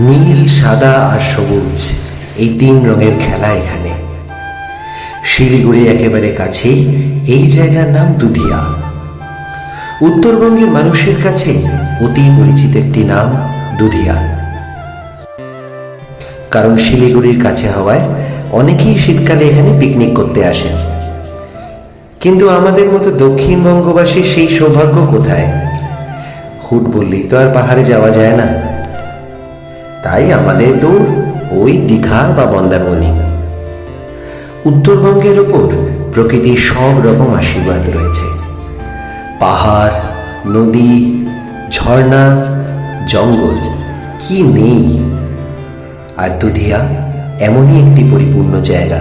নীল, সাদা আর সবুজ, এই তিন রঙের খেলা এখানে। শিলিগুড়ি একেবারে কাছেই এই জায়গার নাম দুধিয়া। উত্তরবঙ্গের মানুষের কাছে অতি পরিচিত একটি নাম দুধিয়া। কারণ শিলিগুড়ির কাছে হওয়ায় অনেকেই শীতকালে এখানে পিকনিক করতে আসেন। কিন্তু আমাদের মতো দক্ষিণবঙ্গবাসীর সেই সৌভাগ্য কোথায়? হুট বললেই তো আর পাহাড়ে যাওয়া যায় না। তাই আমাদের তো ওই দীঘা বা মন্দারমণি উত্তরবঙ্গের ওপর প্রকৃতির সব রকম আশীর্বাদ রয়েছে। পাহাড়, নদী, ঝর্ণা, জঙ্গল, কি নেই? আর দুধিয়া এমনই একটি পরিপূর্ণ জায়গা।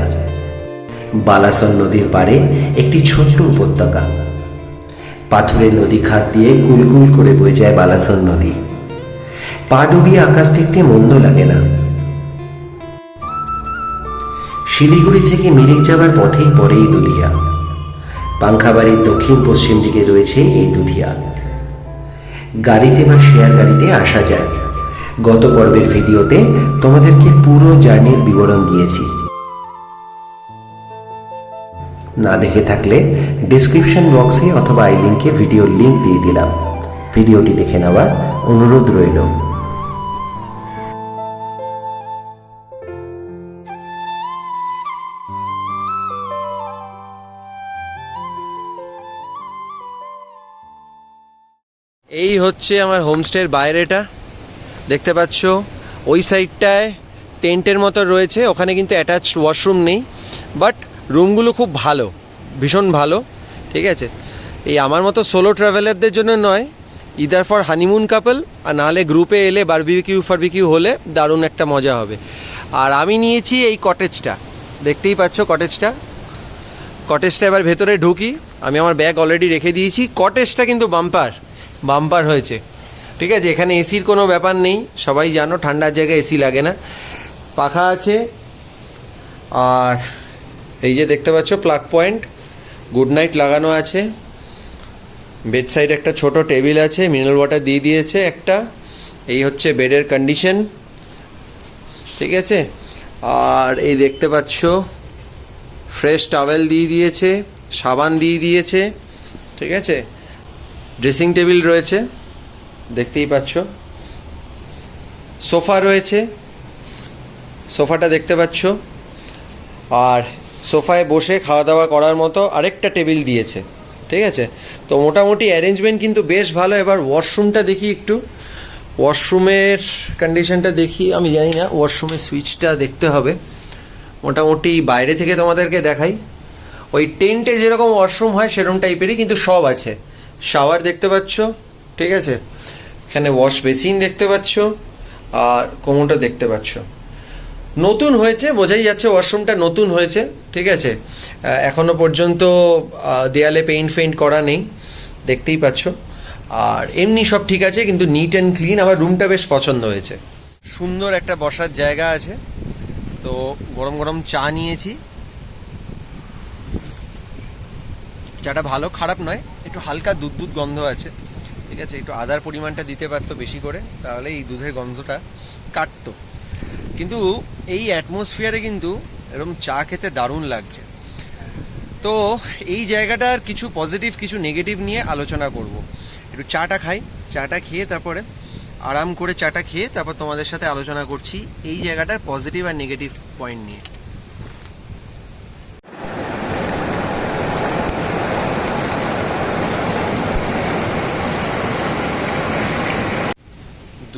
বালাসন নদীর পাড়ে একটি ছোট্ট উপত্যকা। পাথুরের নদী খাত দিয়ে কুলকুল করে বয়ে যায় বালাসন নদী। পা ডুবিয়ে আকাশ দেখতে মন্দ লাগে না। শিলিগুড়ি থেকে মিরিক যাবার পথেই পড়ে এই দুধিয়া। পাংখাবাড়ির দক্ষিণ পশ্চিম দিকে রয়েছে এই দুধিয়া। গাড়িতে বা শেয়ার গাড়িতে আসা যায়। গত পর্বের ভিডিওতে তোমাদেরকে পুরো জার্নির বিবরণ দিয়েছি। না দেখে থাকলে ডিসক্রিপশন বক্সে অথবা আই লিঙ্কে ভিডিওর লিঙ্ক দিয়ে দিলাম। ভিডিওটি দেখে নেওয়ার অনুরোধ রইল। এই হচ্ছে আমার হোমস্টের বাইরেটা। দেখতে পাচ্ছ, ওই সাইডটায় টেন্টের মতো রয়েছে, ওখানে কিন্তু অ্যাটাচড ওয়াশরুম নেই, বাট রুমগুলো খুব ভালো, ভীষণ ভালো, ঠিক আছে? এই আমার মতো সোলো ট্রাভেলারদের জন্য নয় ইদার ফর হানিমুন কাপল আর নাহলে গ্রুপে এলে বারবিকিউ ফারবিকিউ হলে দারুণ একটা মজা হবে। আর আমি নিয়েছি এই কটেজটা দেখতেই পাচ্ছ কটেজটা কটেজটা এবার ভেতরে ঢুকি, আমি আমার ব্যাগ অলরেডি রেখে দিয়েছি। কটেজটা কিন্তু বাম্পার বাম্পার হয়েছে। ঠিক আছে, এখানে এসির কোনো ব্যাপার নেই, সবাই জানো ঠান্ডার জায়গায় এসি লাগে না। পাখা আছে, আর এই যে দেখতে পাচ্ছ, প্লাগ পয়েন্ট, গুড নাইট লাগানো আছে। বেড সাইড একটা ছোট টেবিল আছে, মিনারেল ওয়াটার দিয়ে দিয়েছে একটা, এই হচ্ছে বেডের কন্ডিশন। ঠিক আছে, আর এই দেখতে পাচ্ছ, ফ্রেশ টাওয়েল দিয়ে দিয়েছে, সাবান দিয়ে দিয়েছে। ঠিক আছে ড্রেসিং টেবিল রয়েছে, দেখতেই পাচ্ছ। সোফা রয়েছে, সোফাটা দেখতে পাচ্ছ। আর সোফায় বসে খাওয়া দাওয়া করার মতো আরেকটা টেবিল দিয়েছে, ঠিক আছে? তো মোটামুটি অ্যারেঞ্জমেন্ট কিন্তু বেশ ভালো। এবার ওয়াশরুমটা দেখি একটু। ওয়াশরুমের কন্ডিশনটা দেখি, আমি জানি না, ওয়াশরুমের সুইচটা দেখতে হবে। মোটামুটি বাইরে থেকে তোমাদেরকে দেখাই। ওই টেন্টে যেরকম ওয়াশরুম হয় সেরকম টাইপেরই কিন্তু সব আছে। শাওয়ার দেখতে পাচ্ছ, ঠিক আছে? এখানে ওয়াশ বেসিন দেখতে পাচ্ছ আর কোমোটা দেখতে পাচ্ছ। নতুন হয়েছে, বোঝাই যাচ্ছে ওয়াশরুমটা নতুন হয়েছে, ঠিক আছে? এখনও পর্যন্ত দেয়ালে পেইন্ট ফেইন্ট করা নেই, দেখতেই পাচ্ছ। আর এমনি সব ঠিক আছে, কিন্তু নিট অ্যান্ড ক্লিন আমার রুমটা বেশ পছন্দ হয়েছে। সুন্দর একটা বসার জায়গা আছে, তো গরম গরম চা নিয়েছি। চাটা ভালো, খারাপ নয় একটু হালকা দুধ দুধ গন্ধ আছে। ঠিক আছে, একটু আদার পরিমাণটা দিতে পারতো বেশি করে, তাহলে এই দুধের গন্ধটা কাটতো। কিন্তু এই অ্যাটমসফিয়ারে কিন্তু এরকম চা খেতে দারুণ লাগছে। তো এই জায়গাটার কিছু পজিটিভ, কিছু নেগেটিভ নিয়ে আলোচনা করব। একটু চাটা খাই, চাটা খেয়ে তারপরে আরাম করে চাটা খেয়ে তারপর তোমাদের সাথে আলোচনা করছি এই জায়গাটার পজিটিভ আর নেগেটিভ পয়েন্ট নিয়ে।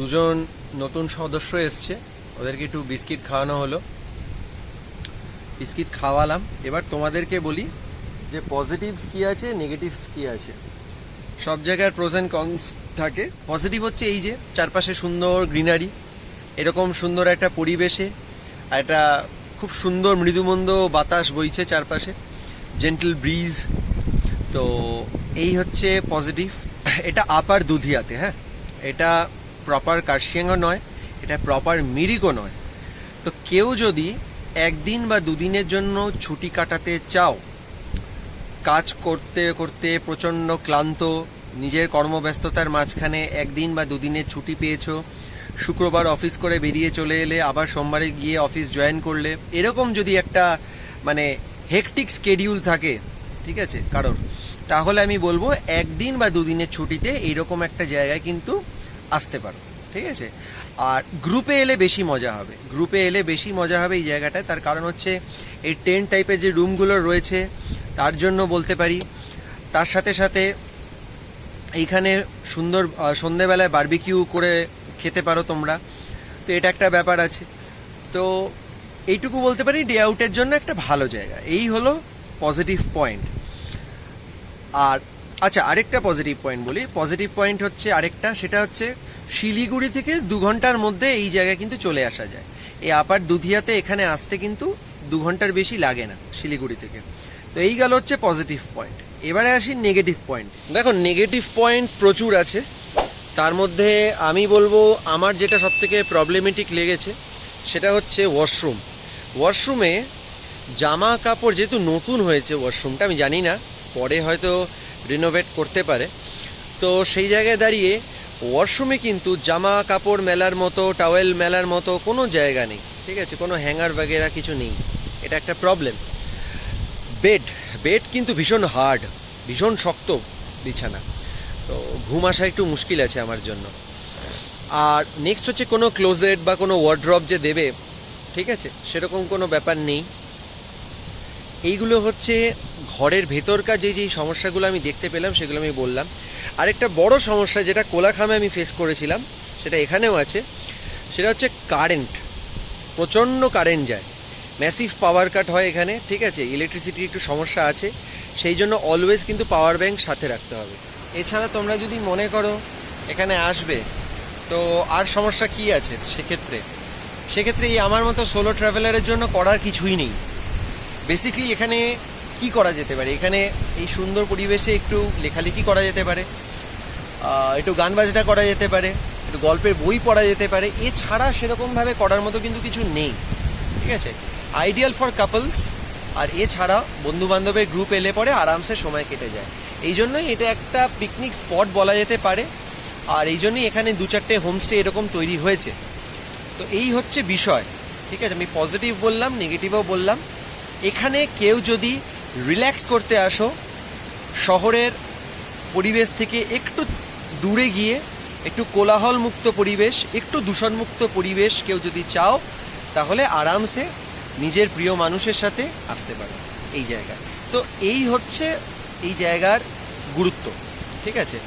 দুজন নতুন সদস্য এসছে। ওদেরকে একটু বিস্কিট খাওয়ানো হলো। বিস্কিট খাওয়ালাম। এবার তোমাদেরকে বলি যে পজিটিভস কি আছে নেগেটিভস কি আছে। সব জায়গার প্রোজ অ্যান্ড কনস থাকে। পজিটিভ হচ্ছে এই যে, চারপাশে সুন্দর গ্রিনারি এরকম সুন্দর একটা পরিবেশে, একটা খুব সুন্দর মৃদুমন্দ বাতাস বইছে চারপাশে জেন্টল ব্রিজ তো এই হচ্ছে পজিটিভ এটা আপার দুধিয়াতে হ্যাঁ? এটা প্রপার কার্শিয়াংও নয়, এটা প্রপার মিরিকও নয়। তো কেউ যদি একদিন বা দুদিনের জন্য ছুটি কাটাতে চাও, কাজ করতে করতে প্রচণ্ড ক্লান্ত, নিজের কর্মব্যস্ততার মাঝখানে একদিন বা দুদিনের ছুটি পেয়েছ, শুক্রবার অফিস করে বেরিয়ে চলে এলে, আবার সোমবারে গিয়ে অফিস জয়েন করলে, এরকম যদি একটা মানে হেকটিক স্কেডিউল থাকে, ঠিক আছে, কারোর, তাহলে আমি বলব একদিন বা দুদিনের ছুটিতে এইরকম একটা জায়গায় কিন্তু আসতে পারো, ঠিক আছে? আর গ্রুপে এলে বেশি মজা হবে। গ্রুপে এলে বেশি মজা হবে এই জায়গাটায়। তার কারণ হচ্ছে এই টেন টাইপের যে রুমগুলো রয়েছে, তার জন্য বলতে পারি। তার সাথে সাথে এইখানে সুন্দর সন্ধেবেলায় বারবিকিউ করে খেতে পারো তোমরা। তো এটা একটা ব্যাপার আছে। তো এইটুকু বলতে পারি ডে আউটের জন্য একটা ভালো জায়গা। এই হলো পজিটিভ পয়েন্ট আর আচ্ছা আরেকটা পজিটিভ পয়েন্ট বলি। পজিটিভ পয়েন্ট হচ্ছে আরেকটা, সেটা হচ্ছে শিলিগুড়ি থেকে দু ঘণ্টার মধ্যে এই জায়গায় কিন্তু চলে আসা যায়। এই আপার দুধিয়াতে এখানে আসতে কিন্তু দু ঘণ্টার বেশি লাগে না শিলিগুড়ি থেকে। তো এই গেল হচ্ছে পজিটিভ পয়েন্ট এবারে আসি নেগেটিভ পয়েন্ট দেখো নেগেটিভ পয়েন্ট প্রচুর আছে। তার মধ্যে আমি বলব, আমার যেটা সবথেকে প্রবলেমেটিক লেগেছে, সেটা হচ্ছে ওয়াশরুম ওয়াশরুমে জামা কাপড় যেহেতু নতুন হয়েছে ওয়াশরুমটা আমি জানি না। পরে হয়তো রিনোভেট করতে পারে। তো সেই জায়গায় দাঁড়িয়ে ওয়াশরুমে কিন্তু জামা কাপড় মেলার মতো টাওয়েল মেলার মতো কোনো জায়গা নেই। ঠিক আছে? কোনো হ্যাঙ্গার বাগেরা কিছু নেই। এটা একটা প্রবলেম বেড বেড কিন্তু ভীষণ হার্ড ভীষণ শক্ত বিছানা। তো ঘুম আসা একটু মুশকিল আছে আমার জন্য। আর নেক্সট হচ্ছে কোনো ক্লোজেট বা কোনো ওয়ার্ড্রপ যে দেবে, ঠিক আছে? সেরকম কোনো ব্যাপার নেই। এইগুলো হচ্ছে ঘরের ভেতরকার যে যেই সমস্যাগুলো আমি দেখতে পেলাম, সেগুলো আমি বললাম। আরেকটা বড় সমস্যা যেটা কোলাখামে আমি ফেস করেছিলাম, সেটা এখানেও আছে। সেটা হচ্ছে কারেন্ট প্রচণ্ড কারেন্ট যায়। ম্যাসিভ পাওয়ার কাট হয় এখানে, ঠিক আছে? ইলেকট্রিসিটির একটু সমস্যা আছে। সেই জন্য অলওয়েজ কিন্তু পাওয়ার ব্যাংক সাথে রাখতে হবে। এছাড়া তোমরা যদি মনে করো, এখানে আসবে, তো আর সমস্যা কি আছে সেক্ষেত্রে? সেক্ষেত্রে এই আমার মতো সোলো ট্রাভেলারের জন্য করার কিছুই নেই। বেসিকলি এখানে কি করা যেতে পারে? এখানে এই সুন্দর পরিবেশে একটু লেখালেখি করা যেতে পারে একটু গান বাজনা করা যেতে পারে, একটু গল্পের বই পড়া যেতে পারে, এছাড়া সেরকমভাবে করার মতো কিন্তু কিছু নেই, ঠিক আছে? আইডিয়াল ফর কাপলস আর এছাড়া বন্ধু বান্ধবের গ্রুপ এলে পরে আরামসে সময় কেটে যায়। এই জন্যই এটা একটা পিকনিক স্পট বলা যেতে পারে, আর এই জন্যই এখানে দু চারটে হোমস্টে এরকম তৈরি হয়েছে। তো এই হচ্ছে বিষয়, ঠিক আছে? আমি পজিটিভ বললাম নেগেটিভও বললাম। এখানে কেউ যদি রিল্যাক্স করতে আসো। শহরের পরিবেশ থেকে একটু দূরে গিয়ে একটু কোলাহল মুক্ত পরিবেশ, একটু দূষণমুক্ত পরিবেশ কেউ যদি চাও, তাহলে আরামসে নিজের প্রিয় মানুষের সাথে আসতে পারো এই জায়গায়। তো এই হচ্ছে এই জায়গার গুরুত্ব, ঠিক আছে?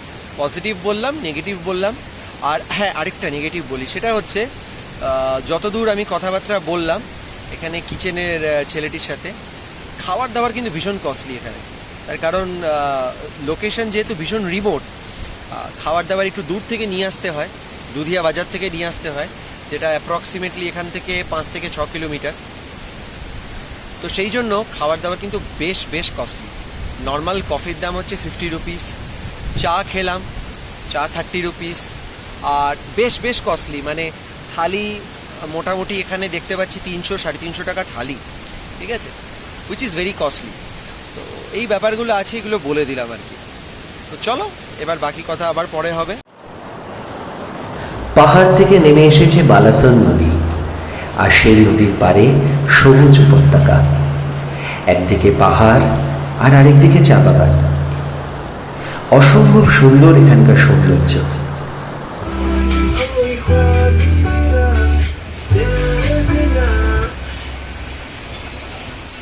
পজিটিভ বললাম নেগেটিভ বললাম। আর হ্যাঁ আরেকটা নেগেটিভ বলি, সেটা হচ্ছে যতদূর আমি কথাবার্তা বললাম, এখানে কিচেনের ছেলেটির সাথে খাবার দাবার কিন্তু ভীষণ কস্টলি এখানে। তার কারণ লোকেশন যেহেতু ভীষণ রিমোট খাবার দাবার একটু দূর থেকে নিয়ে আসতে হয়, দুধিয়া বাজার থেকে নিয়ে আসতে হয়, যেটা অ্যাপ্রক্সিমেটলি এখান থেকে পাঁচ থেকে ছ কিলোমিটার। তো সেই জন্য খাবার দাবার কিন্তু বেশ বেশ কস্টলি নর্মাল কফির দাম হচ্ছে ফিফটি রুপিস চা খেলাম, চা থার্টি রুপিস আর বেশ বেশ কস্টলি মানে থালি, মোটামুটি এখানে দেখতে পাচ্ছি তিনশো, সাড়ে তিনশো টাকা থালি, ঠিক আছে? উইচ ইজ ভেরি কস্টলি তো এই ব্যাপারগুলো আছে, এগুলো বলে দিলাম আর কি। তো চলো, এবার বাকি কথা আবার পরে হবে। পাহাড় থেকে নেমে এসেছে বালাসন নদী, আর সেই নদীর পারে সবুজ উপত্যকা। একদিকে পাহাড়, আর আরেকদিকে চা বাগান। অসম্ভব সুন্দর এখানকার সৌন্দর্য।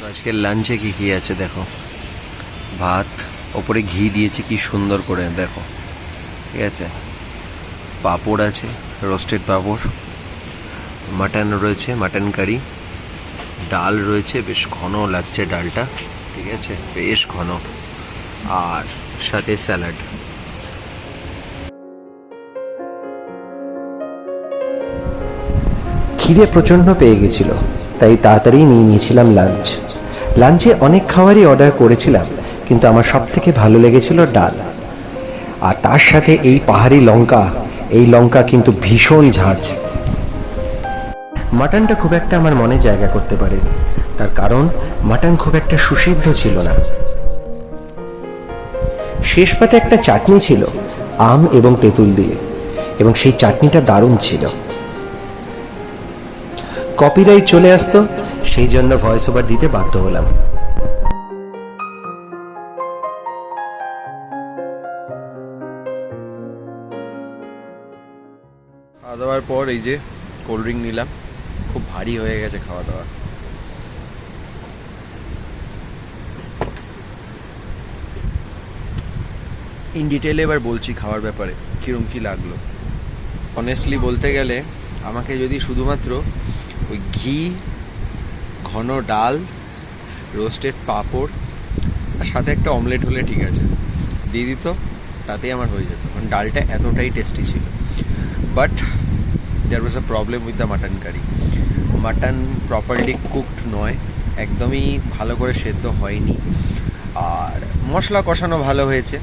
আজকের লাঞ্চে কি কি আছে দেখো? ভাত, ওপরে ঘি দিয়েছে, কি সুন্দর করে, দেখো। ঠিক আছে? পাঁপড় আছে রোস্টেড পাঁপড়। মাটন রয়েছে মাটন কারি ডাল রয়েছে, বেশ ঘন লাগছে ডালটা। ঠিক আছে? বেশ ঘন। আর সাথে স্যালাড। খিদে প্রচণ্ড পেয়ে গেছিল। তাই তাড়াতাড়ি নিয়ে নিয়েছিলাম লাঞ্চ লাঞ্চে অনেক খাবারই অর্ডার করেছিলাম, কিন্তু আমার সব থেকে ভালো লেগেছিল ডাল। আর তার সাথে এই পাহাড়ি লঙ্কা, এই লঙ্কা কিন্তু ভীষণ ঝাঁঝ মাটনটা খুব একটা আমার মনে জায়গা করতে পারেনি। তার কারণ, মাটন খুব একটা সুসিদ্ধ ছিল না। শেষ পাতে একটা চাটনি ছিল, আম এবং তেঁতুল দিয়ে। এবং সেই চাটনিটা দারুণ ছিল। কপিরাইট চলে আসতো, সেই জন্য ভয়েস ওভার দিতে বাধ্য হলাম। খাওয়া দাওয়ার পর এই যে কোল্ড ড্রিঙ্ক নিলাম, খুব ভারী হয়ে গেছে খাওয়া দাওয়া ইন ডিটেলে এবার বলছি খাওয়ার ব্যাপারে, কিরম কি লাগল। অনেস্টলি বলতে গেলে, আমাকে যদি শুধুমাত্র ওই ঘি, ঘন ডাল রোস্টেড পাঁপড়, আর সাথে একটা অমলেট হলে ঠিক আছে। দিয়ে দিত, তাতেই আমার হয়ে যেত। কারণ ডালটা এতটাই টেস্টি ছিল। But there was a problem with the mutton curry mutton properly cooked নয়। একদমই ভালো করে সেদ্ধ হয়নি। আর মশলা কষানো ভালো হয়েছে।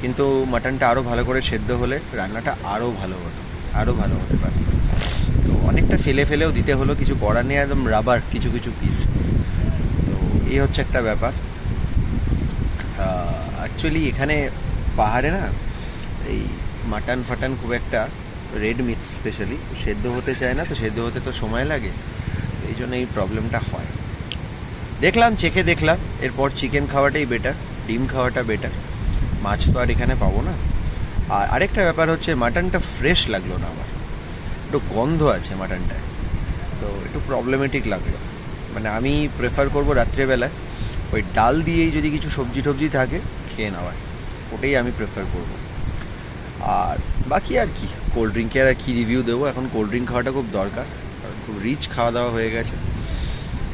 কিন্তু মাটনটা আরও ভালো করে সেদ্ধ হলে রান্নাটা আরও ভালো হতো। আরও ভালো হতে পারত। অনেকটা ফেলে ফেলেও দিতে হলো, কিছু করার নেই, একদম রাবার কিছু কিছু পিস তো এই হচ্ছে একটা ব্যাপার। অ্যাকচুয়ালি এখানে পাহাড়ে না, এই মাটন ফাটান খুব একটা রেড মিট স্পেশালি সেদ্ধ হতে চায় না, তো সেদ্ধ হতে তো সময় লাগে, এই জন্য এই প্রবলেমটা হয়। দেখলাম, চেখে দেখলাম, এরপর চিকেন খাওয়াটাই বেটার ডিম খাওয়াটা বেটার মাছ তো আর এখানে পাবো না। আর আরেকটা ব্যাপার হচ্ছে মাটনটা ফ্রেশ লাগল না আমার। একটু গন্ধ আছে মাটনটায়। তো একটু প্রবলেমেটিক লাগল। মানে আমি প্রেফার করব রাত্রেবেলায় ওই ডাল দিয়েই যদি কিছু সবজি টবজি থাকে খেয়ে নেওয়ার। ওটাই আমি প্রেফার করব। আর বাকি আর কি কোল্ড ড্রিঙ্কের আর কি রিভিউ দেবো। এখন কোল্ড ড্রিঙ্ক খাওয়াটা খুব দরকার খুব রিচ খাওয়া দাওয়া হয়ে গেছে।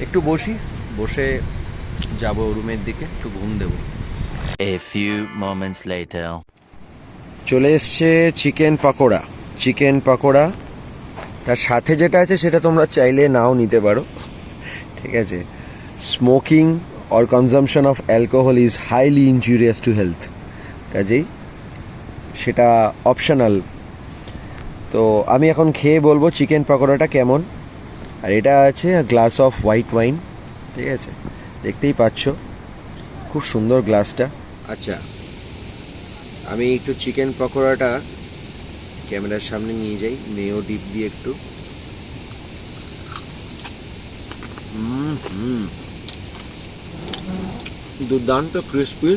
একটু বসি বসে যাব রুমের দিকে একটু ঘুম দেবো। A few moments later. চলে এসছে চিকেন পাকোড়া। চিকেন পাকোড়া তার সাথে যেটা আছে সেটা তোমরা চাইলে নাও নিতে পারো। ঠিক আছে? Smoking or consumption of alcohol is highly injurious to health কাজেই সেটা অপশনাল তো আমি এখন খেয়ে বলব চিকেন পকোড়াটা কেমন। আর এটা আছে গ্লাস অফ হোয়াইট ওয়াইন ঠিক আছে? দেখতেই পাচ্ছ। খুব সুন্দর গ্লাসটা আচ্ছা আমি একটু চিকেন পকোড়াটা ক্যামেরার সামনে নিয়ে যাই মেও ডিপ দিয়ে একটু। দুর্দান্ত ক্রিসপি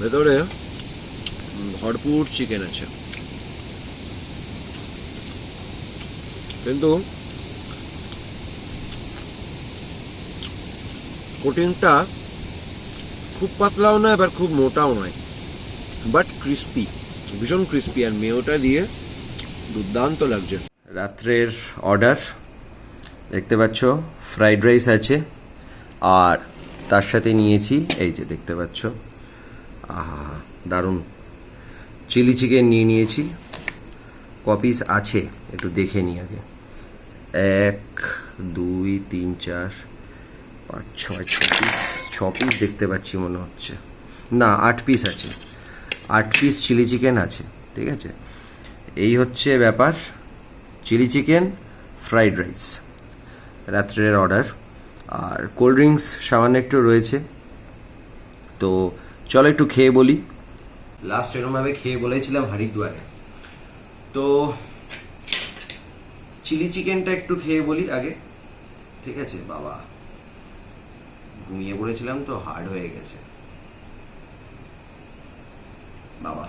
ভেতরে ভরপুর চিকেন আছে। কিন্তু কোটিংটা খুব পাতলাও নয়, আবার খুব মোটাও নয়। বাট ক্রিস্পি ভীষণ ক্রিস্পি আর মেয়োটা দিয়ে দুর্দান্ত লাগছে। রাত্রের অর্ডার দেখতে পাচ্ছ ফ্রাইড রাইস আছে। আর তার সাথে নিয়েছি, এই যে দেখতে পাচ্ছ দারুণ। চিলি চিকেন নিয়ে নিয়েছি। কপিস আছে, একটু দেখে নিই আগে। এক, দুই, তিন, চার, পাঁচ, ছয় ছ পিস ছ পিস দেখতে পাচ্ছি মনে হচ্ছে। না, আট পিস আছে। আট পিস চিলি চিকেন আছে, ঠিক আছে? এই হচ্ছে ব্যাপার চিলি চিকেন ফ্রাইড রাইস রাত্রের অর্ডার আর কোল্ড ড্রিঙ্কস সামান্য একটু রয়েছে। তো চলো একটু খেয়ে বলি। লাস্ট এরমভাবে খেয়ে বলেছিলাম হরিদ্বারে। তো চিলি চিকেনটা একটু খেয়ে বলি আগে, ঠিক আছে? বাবা, ঘুমিয়ে পড়েছিলাম তো হার্ড হয়ে গেছে। বাবা।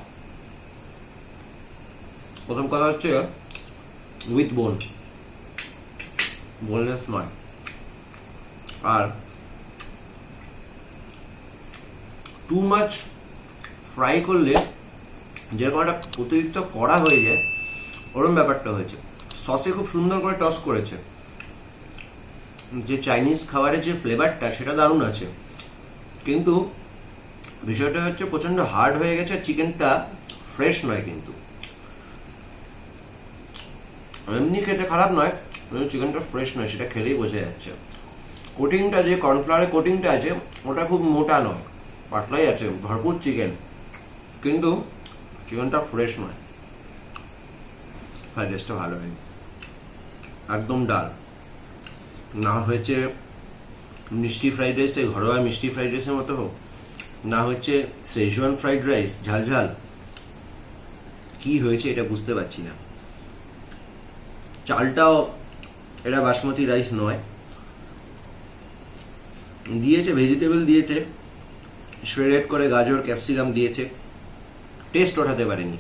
প্রথম কথা হচ্ছে উইথ বোন বোনলেস নয়। আর টু মাচ ফ্রাই করলে যেরকম একটা অতিরিক্ত কড়া হয়ে যায় ওরকম ব্যাপারটা হয়েছে। সসে খুব সুন্দর করে টস করেছে। যে চাইনিজ খাবারের যে ফ্লেভারটা সেটা দারুণ আছে। কিন্তু বিষয়টা হচ্ছে প্রচণ্ড হার্ড হয়ে গেছে চিকেনটা ফ্রেশ নয় কিন্তু। এমনি খেতে খারাপ নয় চিকেনটা ফ্রেশ নয়, সেটা খেলেই বোঝা যাচ্ছে। কোটিংটা যে কর্নফ্লাওয়ারের কোটিংটা আছে, ওটা খুব মোটা নয়, পাতলাই আছে, ভরপুর চিকেন কিন্তু চিকেনটা ফ্রেশ নয়। ফ্রাইড রাইসটা ভালো হয়নি। একদম ডাল। না হয়েছে মিষ্টি ফ্রাইড রাইসে ঘরোয়া মিষ্টি ফ্রাইড রাইসের মতো হোক না হচ্ছে সেজওয়ান ফ্রাইড রাইস ঝাল ঝাল। কি হয়েছে এটা বুঝতে পারছি না। চালটাও এটা বাসমতি রাইস নয়। দিয়েছে ভেজিটেবল দিয়েছে শ্রেডেড করে গাজর ক্যাপসিকাম দিয়েছে। টেস্ট ওঠাতে পারেনি।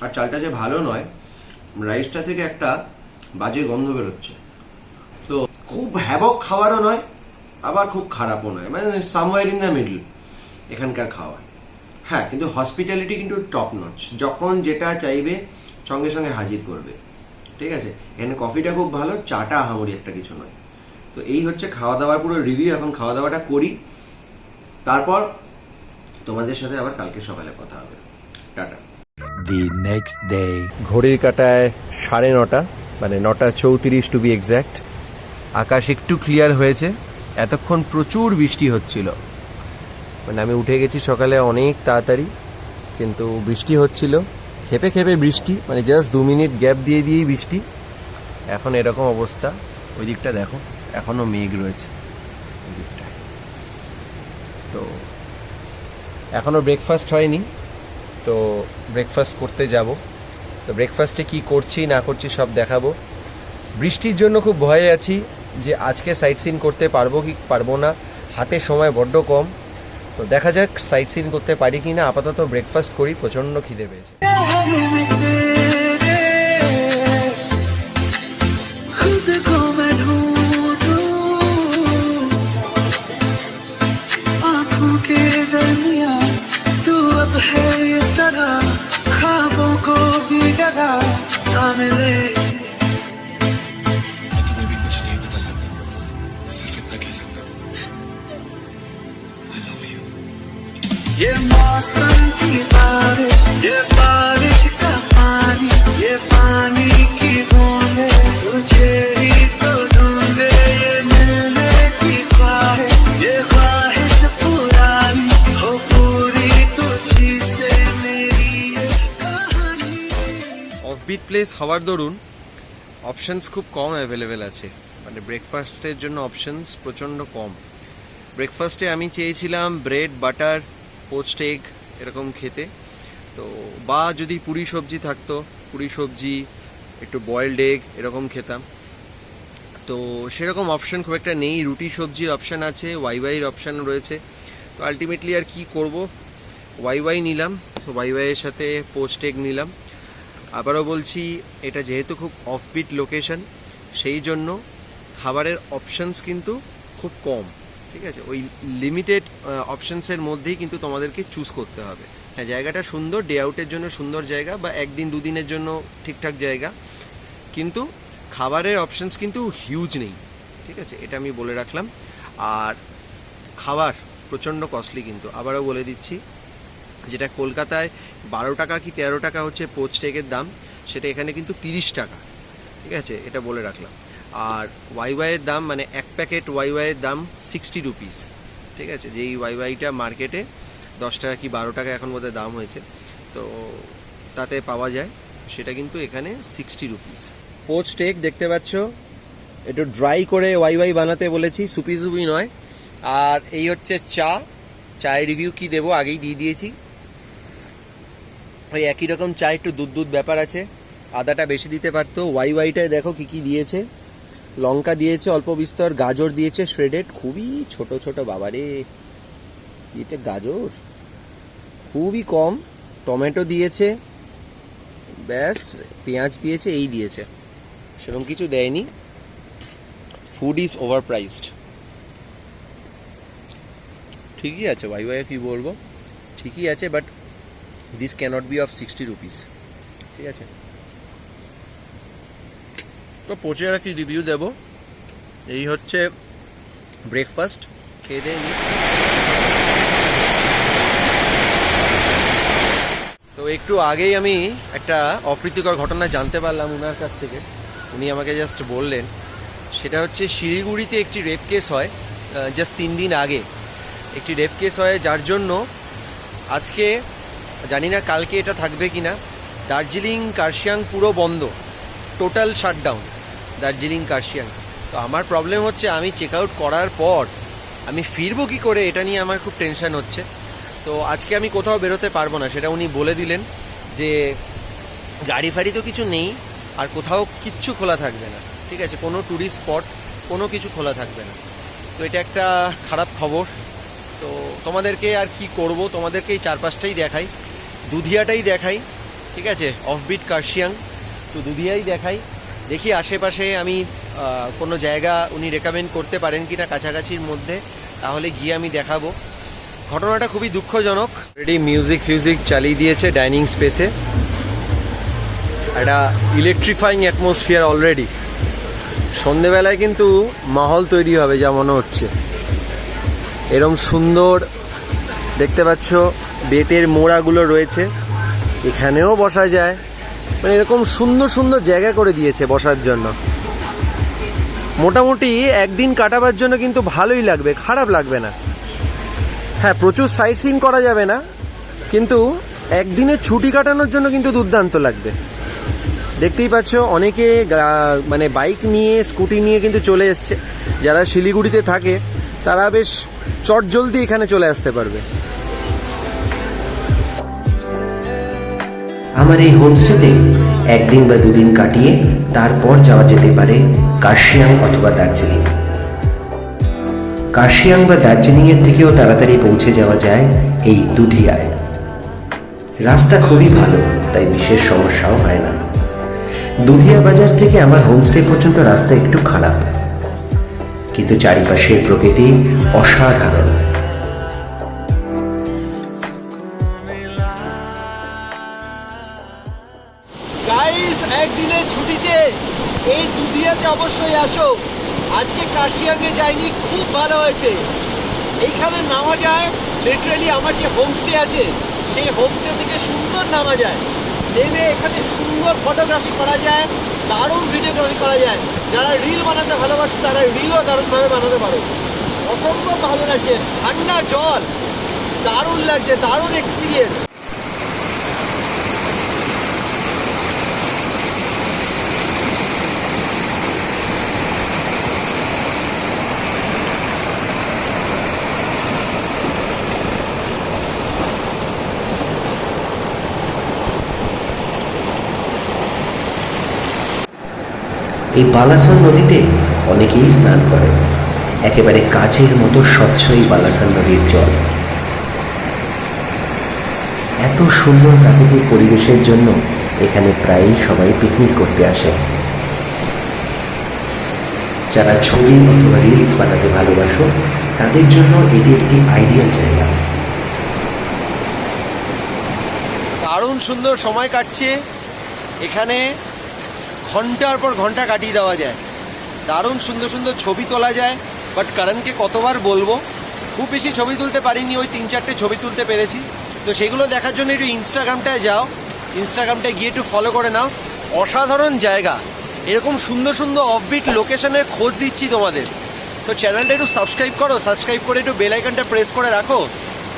আর চালটা যে ভালো নয় রাইসটা থেকে একটা বাজে গন্ধ বেরোচ্ছে। খুব হ্যাবক খাবারও নয়, আবার খুব খারাপও নয়। মানে সামওয়ার ইন দ্য মিডল এখানকার খাওয়া। হ্যাঁ কিন্তু হসপিটালিটি কিন্তু টপ নচ যখন যেটা চাইবে, সঙ্গে সঙ্গে হাজির করবে। ঠিক আছে? এখানে কফিটা খুব ভালো, চাটা আহামরি একটা কিছু নয়। তো এই হচ্ছে খাওয়া দাওয়ার পুরো রিভিউ এখন খাওয়া দাওয়াটা করি। তারপর তোমাদের সাথে আবার কালকে সকালে কথা হবে। টাটা। The next day. ঘড়ির কাটায় সাড়ে নটা মানে নটা চৌত্রিশ টু বি এক্স্যাক্ট আকাশ একটু ক্লিয়ার হয়েছে। এতক্ষণ প্রচুর বৃষ্টি হচ্ছিল। মানে আমি উঠে গেছি সকালে অনেক তাড়াতাড়ি, কিন্তু বৃষ্টি হচ্ছিল। খেপে খেপে বৃষ্টি মানে জাস্ট দু মিনিট গ্যাপ দিয়ে দিয়েই বৃষ্টি। এখন এরকম অবস্থা। ওই দিকটা দেখো এখনও মেঘ রয়েছে। ওই দিকটায়। তো এখনও ব্রেকফাস্ট হয়নি। তো ব্রেকফাস্ট করতে যাব। তো ব্রেকফাস্টে কি করছি, না করছি সব দেখাবো। বৃষ্টির জন্য খুব ভয়ে আছি। যে আজকে সাইট সিন করতে পারব কি পারব না, হাতে সময় বড্ড কম। তো দেখা যাক সাইট সিন করতে পারি কি না আপাতত ব্রেকফাস্ট করি, প্রচণ্ড খিদে পেয়েছে। मौसम की बारिश ये बारिश का पानी ये पानी की बूंदे तुझे ही तो ढूंढे ये मिलने की ख्वाहिश ये ख्वाहिश पुरानी हो पूरी तुझी से मेरी ये कहानी অফবিট প্লেস হওয়ার দরুন অপশনস খুব কম অ্যাভেলেবেল আছে মানে ব্রেকফাস্টের জন্য অপশনস প্রচণ্ড কম ব্রেকফাস্টে আমি চেয়েছিলাম ব্রেড বাটার পোস্ট এগ এরকম খেতে। তো, বা যদি পুরি সবজি থাকতো, পুরি সবজি, একটু বয়েলড এগ এরকম খেতাম। তো, সেরকম অপশান খুব একটা নেই। রুটি সবজির অপশান আছে, ওয়াইওয়াইয়ের অপশান রয়েছে। তো আলটিমেটলি আর কি করব? ওয়াইওয়াই নিলাম, ওয়াইওয়াইয়ের সাথে পোস্ট এগ নিলাম। আবারও বলছি, এটা যেহেতু খুব অফবিট লোকেশন সেই জন্য খাবারের অপশানস কিন্তু খুব কম। ঠিক আছে? ওই লিমিটেড অপশনসের মধ্যেই কিন্তু তোমাদেরকে চুজ করতে হবে। হ্যাঁ জায়গাটা সুন্দর ডে আউটের জন্য সুন্দর জায়গা বা একদিন, দুদিনের জন্য ঠিকঠাক জায়গা। কিন্তু খাবারের অপশনস কিন্তু হিউজ নেই। ঠিক আছে? এটা আমি বলে রাখলাম। আর খাবার প্রচণ্ড কস্টলি কিন্তু। আবারও বলে দিচ্ছি, যেটা কলকাতায় বারো টাকা কি তেরো টাকা হচ্ছে পোচ টেকের দাম, সেটা এখানে কিন্তু তিরিশ টাকা। ঠিক আছে? এটা বলে রাখলাম। আর ওয়াইওয়াইয়ের দাম মানে এক প্যাকেট ওয়াইওয়াইয়ের দাম সিক্সটি রুপিস ঠিক আছে? যেই ওয়াইওয়াইটা মার্কেটে দশ টাকা কি বারো টাকা এখন বোধহয় দাম হয়েছে। তো তাতে পাওয়া যায়। সেটা কিন্তু এখানে সিক্সটি রুপিস পোচ টেক দেখতে পাচ্ছ? একটু ড্রাই করে ওয়াইওয়াই বানাতে বলেছি, সুপি সুপি নয়। আর এই হচ্ছে চা। চায়ের রিভিউ কি দেবো? আগেই দিয়ে দিয়েছি। ওই একই রকম চা, একটু দুধ দুধ ব্যাপার আছে। আদাটা বেশি দিতে পারতো। ওয়াই ওয়াইটায় দেখো কি কি দিয়েছে। লঙ্কা দিয়েছে, অল্প বিস্তর, গাজর দিয়েছে শ্রেডেড খুবই ছোট ছোট, বাবারে। এটা গাজর? খুবই কম। টমেটো দিয়েছে, ব্যাস, পেঁয়াজ দিয়েছে, এই দিয়েছে। সেরকম কিছু দেয়নি। ফুড ইজ ওভার প্রাইসড ঠিকই আছে ওয়াই ওয়াই কি বলব? ঠিকই আছে but this can't be of sixty rupees ঠিক আছে? তো পচে কি রিভিউ দেব? এই হচ্ছে ব্রেকফাস্ট খেয়ে দিয়ে নিই। তো একটু আগেই আমি একটা অপ্রীতিকর ঘটনা জানতে পারলাম ওনার কাছ থেকে। উনি আমাকে জাস্ট বললেন, সেটা হচ্ছে শিলিগুড়িতে একটি রেপ কেস হয় জাস্ট তিন দিন আগে। একটি রেপ কেস হয় যার জন্য আজকে জানি না কালকে এটা থাকবে কি না দার্জিলিং, কার্শিয়াং পুরো বন্ধ টোটাল শাটডাউন দার্জিলিং, কার্শিয়াং। তো আমার প্রবলেম হচ্ছে আমি চেক আউট করার পর আমি ফিরবো কি করে এটা নিয়ে আমার খুব টেনশান হচ্ছে। তো আজকে আমি কোথাও বেরোতে পারব না, সেটা উনি বলে দিলেন যে গাড়ি ফাড়ি তো কিছু নেই, আর কোথাও কিচ্ছু খোলা থাকবে না। ঠিক আছে, কোনো ট্যুরিস্ট স্পট কোনো কিছু খোলা থাকবে না। তো এটা একটা খারাপ খবর। তো তোমাদেরকে আর কি করব, তোমাদেরকে এই চারপাশটাই দেখাই। দুধিয়াটাই দেখাই। ঠিক আছে অফবিট কার্শিয়াং। তো দুধিয়াই দেখাই। দেখি আশেপাশে আমি কোনো জায়গা উনি রেকমেন্ড করতে পারেন কি না কাছাকাছির মধ্যে, তাহলে গিয়ে আমি দেখাবো। ঘটনাটা খুবই দুঃখজনক। রেডি মিউজিক ফিউজিক চালিয়ে দিয়েছে ডাইনিং স্পেসে একটা ইলেকট্রিফাইং অ্যাটমসফিয়ার অলরেডি সন্ধেবেলায় কিন্তু মহল তৈরি হবে যা মনে হচ্ছে। এরম সুন্দর দেখতে পাচ্ছ, বেতের মোড়াগুলো রয়েছে। এখানেও বসা যায়। মানে এরকম সুন্দর সুন্দর জায়গা করে দিয়েছে বসার জন্য। মোটামুটি একদিন কাটাবার জন্য কিন্তু ভালোই লাগবে, খারাপ লাগবে না। হ্যাঁ প্রচুর সাইট সিন করা যাবে না, কিন্তু একদিনের ছুটি কাটানোর জন্য কিন্তু দুর্দান্ত লাগবে। দেখতেই পাচ্ছ, অনেকে মানে বাইক নিয়ে স্কুটি নিয়ে কিন্তু চলে এসছে। যারা শিলিগুড়িতে থাকে, তারা বেশ চট জলদি এখানে চলে আসতে পারবে। আমার এই হোমস্টেতে একদিন বা দুদিন কাটিয়ে তারপর যাওয়া যেতে পারে কার্শিয়াং অথবা দার্জিলিং। কার্শিয়াং বা দার্জিলিং এর থেকেও তাড়াতাড়ি পৌঁছে যাওয়া যায় এই দুধিয়ায়। রাস্তা খুবই ভালো, তাই বিশেষ সমস্যাও হয় না। দুধিয়া বাজার থেকে আমার হোমস্টে পর্যন্ত রাস্তা একটু খারাপ। কিন্তু চারিপাশের প্রকৃতি অসাধারণ। দুধিয়াতে অবশ্যই আসো। আজকে কাশিয়াঙ্গে যাইনি, খুব ভালো হয়েছে। এইখানে নামা যায় লিটারেলি আমার যে হোমস্টে আছে, সেই হোমস্টে থেকে সুন্দর নামা যায়। নেমে এখানে সুন্দর ফটোগ্রাফি করা যায়, দারুণ ভিডিওগ্রাফি করা যায়। যারা রিল বানাতে ভালোবাসে, তারা রিলও দারুণভাবে বানাতে পারো। অসম্ভব ভালো লাগছে, ঠান্ডা জল, দারুণ লাগছে, দারুণ এক্সপিরিয়েন্স এই বালাসন নদীতে অনেকেই স্নান করে। একেবারে কাচের মতো স্বচ্ছ এই বালাসন নদীর জল। এত সুন্দর প্রাকৃতিক পরিবেশের জন্য এখানে প্রায়ই সবাই পিকনিক করতে আসে। যারা ছবি অথবা রিলস বানাতে ভালোবাসো, তাদের জন্য এটি একটি আইডিয়াল জায়গা। দারুণ সুন্দর সময় কাটছে। এখানে ঘণ্টার পর ঘণ্টা কাটিয়ে দেওয়া যায়। দারুণ সুন্দর সুন্দর ছবি তোলা যায় বাট কারণকে কতবার বলব? খুব বেশি ছবি তুলতে পারিনি, ওই তিন চারটে ছবি তুলতে পেরেছি। তো সেগুলো দেখার জন্য একটু ইনস্টাগ্রামটায় যাও। ইনস্টাগ্রামটায় গিয়ে একটু ফলো করে নাও। অসাধারণ জায়গা। এরকম সুন্দর সুন্দর অফবিট লোকেশনের খোঁজ দিচ্ছি তোমাদের। তো চ্যানেলটা একটু সাবস্ক্রাইব করো সাবস্ক্রাইব করে একটু বেল প্রেস করে রাখো,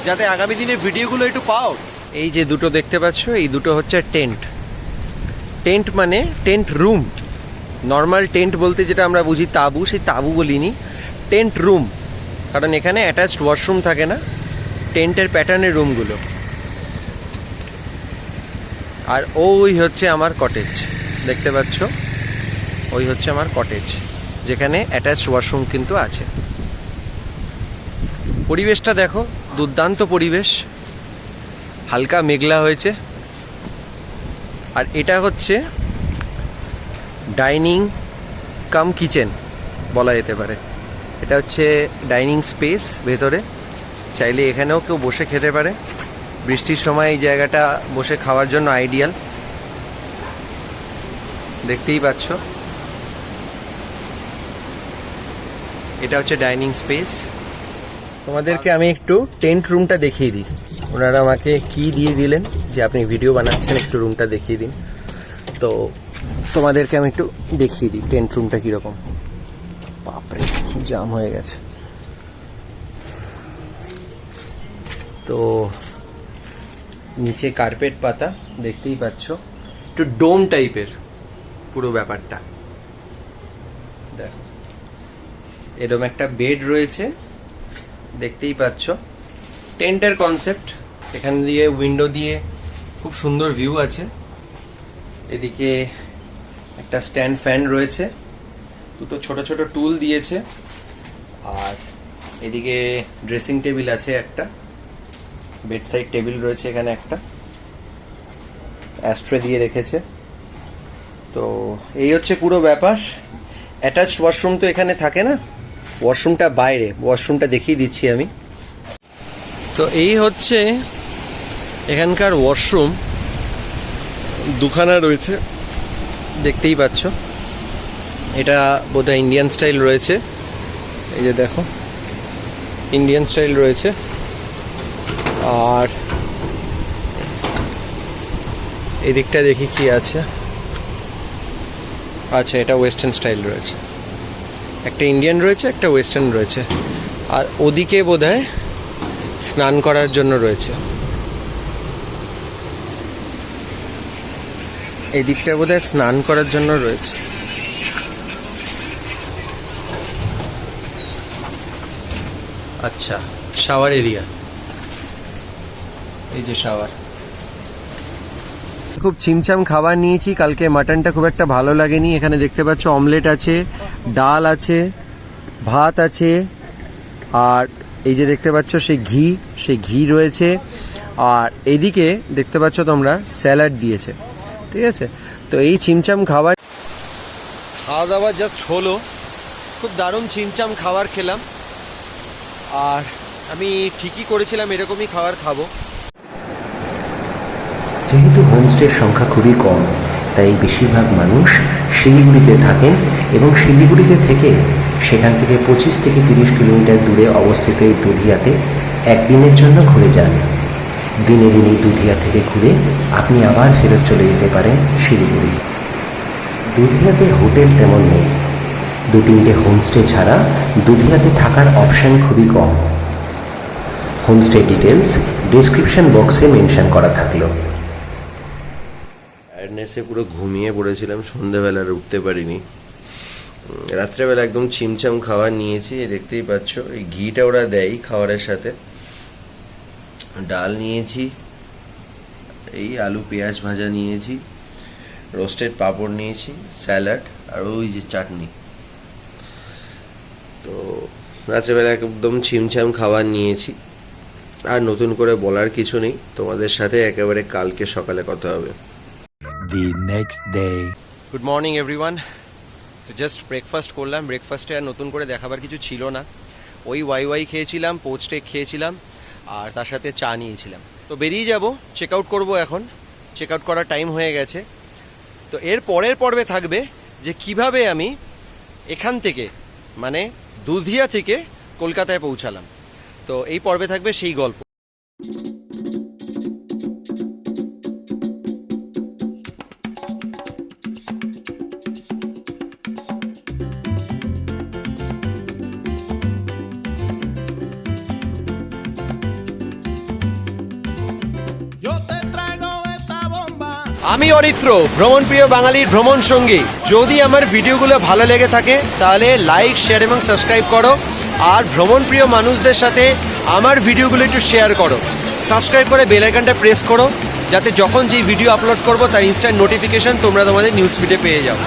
যাতে আগামী দিনের ভিডিওগুলো একটু পাও। এই যে দুটো দেখতে পাচ্ছ, এই দুটো হচ্ছে টেন্ট। টেন্ট মানে টেন্ট রুম। নর্মাল টেন্ট বলতে যেটা আমরা বুঝি তাঁবু, সেই তাঁবু বলিনি। Tent room. কারণ এখানে অ্যাটাচড ওয়াশরুম থাকে না। টেন্টের প্যাটার্নের রুমগুলো। আর ওই হচ্ছে আমার কটেজ। দেখতে পাচ্ছ? ওই হচ্ছে আমার কটেজ, যেখানে অ্যাটাচড ওয়াশরুম কিন্তু আছে। পরিবেশটা দেখো, দুর্দান্ত পরিবেশ। হালকা মেঘলা হয়েছে। আর এটা হচ্ছে ডাইনিং কাম কিচেন বলা যেতে পারে। এটা হচ্ছে ডাইনিং স্পেস ভেতরে। চাইলে এখানেও কেউ বসে খেতে পারে। বৃষ্টির সময় এই জায়গাটা বসে খাওয়ার জন্য আইডিয়াল। দেখতেই পাচ্ছ। এটা হচ্ছে ডাইনিং স্পেস। তোমাদেরকে আমি একটু টেন্ট রুমটা দেখিয়ে দিই। ওনারা আমাকে কি দিয়ে দিলেন, যে আপনি ভিডিও বানাচ্ছেন, একটু রুমটা দেখিয়ে দিন। তো তোমাদেরকে আমি একটু দেখিয়ে দিই, টেন্ট রুমটা কীরকম। বাপরে, জাম হয়ে গেছে। তো নিচে কার্পেট পাতা, দেখতেই পাচ্ছ। একটু ডোম টাইপের পুরো ব্যাপারটা। দেখো এরকম একটা বেড রয়েছে। দেখতেই পাচ্ছ। টেন্টের কনসেপ্ট এখান দিয়ে উইন্ডো দিয়ে খুব সুন্দর ভিউ আছে। এদিকে একটা স্ট্যান্ড ফ্যান রয়েছে। দুটো ছোট ছোট টুল দিয়েছে। আর এদিকে ড্রেসিং টেবিল আছে একটা। বেড সাইড টেবিল রয়েছে এখানে একটা। অ্যাস্ট্রে দিয়ে রেখেছে। তো এই হচ্ছে পুরো ব্যাপার। অ্যাটাচড ওয়াশরুম তো এখানে থাকে না। ওয়াশরুমটা বাইরে, ওয়াশরুমটা দেখিয়ে দিচ্ছি আমি। তো এই হচ্ছে এখানকার ওয়াশরুম। দুখানা রয়েছে, দেখতেই পাচ্ছ। এটা বোধহয় ইন্ডিয়ান স্টাইল রয়েছে। এই যে দেখো ইন্ডিয়ান স্টাইল রয়েছে। আর এদিকটা দেখি কি আছে। আচ্ছা এটা ওয়েস্টার্ন স্টাইল রয়েছে। একটা ইন্ডিয়ান রয়েছে, একটা ওয়েস্টার্ন রয়েছে। আর ওদিকে বোধহয় স্নান করার জন্য রয়েছে। এই দিকটা বোধহয় স্নান করার জন্য রয়েছে। আচ্ছা শাওয়ার এরিয়া এই যে শাওয়ার খুব ছিমছাম খাবার নিয়েছি, কালকে মাটনটা খুব একটা ভালো লাগেনি। এখানে দেখতে পাচ্ছ অমলেট আছে ডাল আছে, ভাত আছে, আর এই যে দেখতে পাচ্ছ সেই ঘি সেই ঘি রয়েছে, আর এদিকে দেখতে পাচ্ছ তোমরা স্যালাড দিয়েছে, ঠিক আছে? তো এই চিমচাম খাবার খাওয়া দাওয়া জাস্ট হলো। খুব দারুণ চিমচাম খাবার খেলাম। আর আমি ঠিকই করেছিলাম, এরকমই খাবার খাব। যেহেতু হোমস্টের সংখ্যা খুবই কম, তাই বেশিরভাগ মানুষ শিলিগুড়িতে থাকেন। এবং শিলিগুড়িতে থেকে সেখান থেকে পঁচিশ থেকে তিরিশ কিলোমিটার দূরে অবস্থিত এই দুধিয়াতে একদিনের জন্য ঘুরে যান। দিনে দিনে দুধিয়া থেকে ঘুরে আপনি আবার ফেরত চলে যেতে পারেন শিলিগুড়ি। দুধিয়াতে হোটেল তেমন নেই। দু তিনটে হোমস্টে ছাড়া দুধিয়াতে থাকার অপশন খুবই কম। হোমস্টে ডিটেলস ডিসক্রিপশন বক্সে মেনশন করা থাকল। টায়ার্ডনেসে পুরো ঘুমিয়ে পড়েছিলাম সন্ধেবেলা আর উঠতে পারিনি। রাত্রেবেলা একদম ছিমছাম খাবার নিয়েছি দেখতেই পাচ্ছ। এই ঘিটা ওরা দেয় খাবারের সাথে। ডাল নিয়েছি এই আলু পেঁয়াজ ভাজা নিয়েছি রোস্টেড পাঁপড় নিয়েছি স্যালাড আর ওই যে চাটনি। তো রাত্রেবেলা একদম ছিমছাম খাবার নিয়েছি। আর নতুন করে বলার কিছু নেই তোমাদের সাথে একেবারে কালকে সকালে কথা হবে। The next day. Good morning everyone তো জাস্ট ব্রেকফাস্ট করলাম ব্রেকফাস্টে আর নতুন করে দেখাবার কিছু ছিল না। ওই ওয়াই ওয়াই খেয়েছিলাম পোচটেক খেয়েছিলাম, আর তার সাথে চা নিয়েছিলাম। তো বেরিয়ে যাব চেক আউট করব এখন। চেক আউট করার টাইম হয়ে গেছে। তো এর পরের পর্বে থাকবে যে কীভাবে আমি এখান থেকে মানে দুধিয়া থেকে কলকাতায় পৌঁছালাম। তো এই পর্বে থাকবে সেই গল্প। আমি অরিত্র ভ্রমণ প্রিয় বাঙালির ভ্রমণ সঙ্গী। যদি আমার ভিডিওগুলো ভালো লেগে থাকে, তাহলে লাইক শেয়ার এবং সাবস্ক্রাইব করো। আর ভ্রমণ প্রিয় মানুষদের সাথে আমার ভিডিওগুলো একটু শেয়ার করো। সাবস্ক্রাইব করে বেল আইকনটা প্রেস করো, যাতে যখন যেই ভিডিও আপলোড করব, তার ইনস্ট্যান্ট নোটিফিকেশন তোমরা তোমাদের নিউজ ফিডে পেয়ে যাও।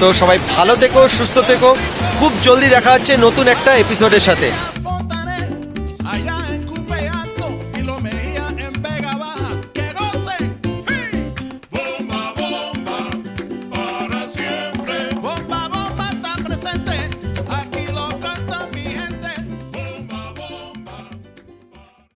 তো সবাই ভালো থেকো, সুস্থ থেকো। খুব জলদি দেখা হচ্ছে নতুন একটা এপিসোডের সাথে।